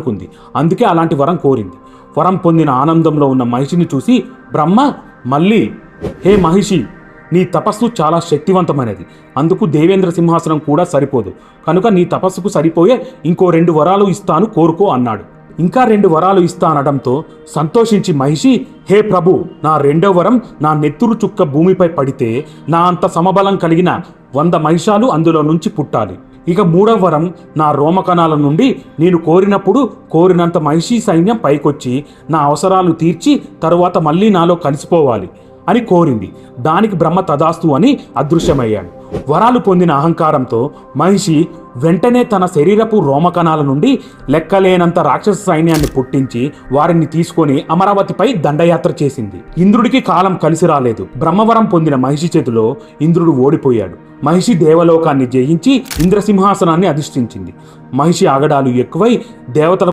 అనుకుంది అందుకే అలాంటి వరం కోరింది. వరం పొందిన ఆనందంలో ఉన్న మహిషిని చూసి బ్రహ్మ మళ్ళీ హే మహిషి నీ తపస్సు చాలా శక్తివంతమైనది. అందుకు దేవేంద్ర సింహాసనం కూడా సరిపోదు. కనుక నీ తపస్సుకు సరిపోయే ఇంకో రెండు వరాలు ఇస్తాను కోరుకో అన్నాడు. ఇంకా రెండు వరాలు ఇస్తానడంతో సంతోషించి మహిషి హే ప్రభు నా రెండో వరం నా నెత్తురు చుక్క భూమిపై పడితే నా అంత సమబలం కలిగిన వంద మహిషాలు అందులో నుంచి పుట్టాలి. ఇక మూడవ వరం నా రోమకణాల నుండి నేను కోరినప్పుడు కోరినంత మహిషీ సైన్యం పైకొచ్చి నా అవసరాలు తీర్చి తరువాత మళ్ళీ నాలో కలిసిపోవాలి అని కోరింది. దానికి బ్రహ్మ తదాస్తు అని అదృశ్యమయ్యాడు. వరాలు పొందిన అహంకారంతో మహిషి వెంటనే తన శరీరపు రోమకణాల నుండి లెక్కలేనంత రాక్షస సైన్యాన్ని పుట్టించి వారిని తీసుకొని అమరావతిపై దండయాత్ర చేసింది. ఇంద్రుడికి కాలం కలిసి రాలేదు. బ్రహ్మవరం పొందిన మహిషి చేతిలో ఇంద్రుడు ఓడిపోయాడు. మహిషి దేవలోకాన్ని జయించి ఇంద్రసింహాసనాన్ని అధిష్ఠించింది. మహిషి ఆగడాలు ఎక్కువై దేవతల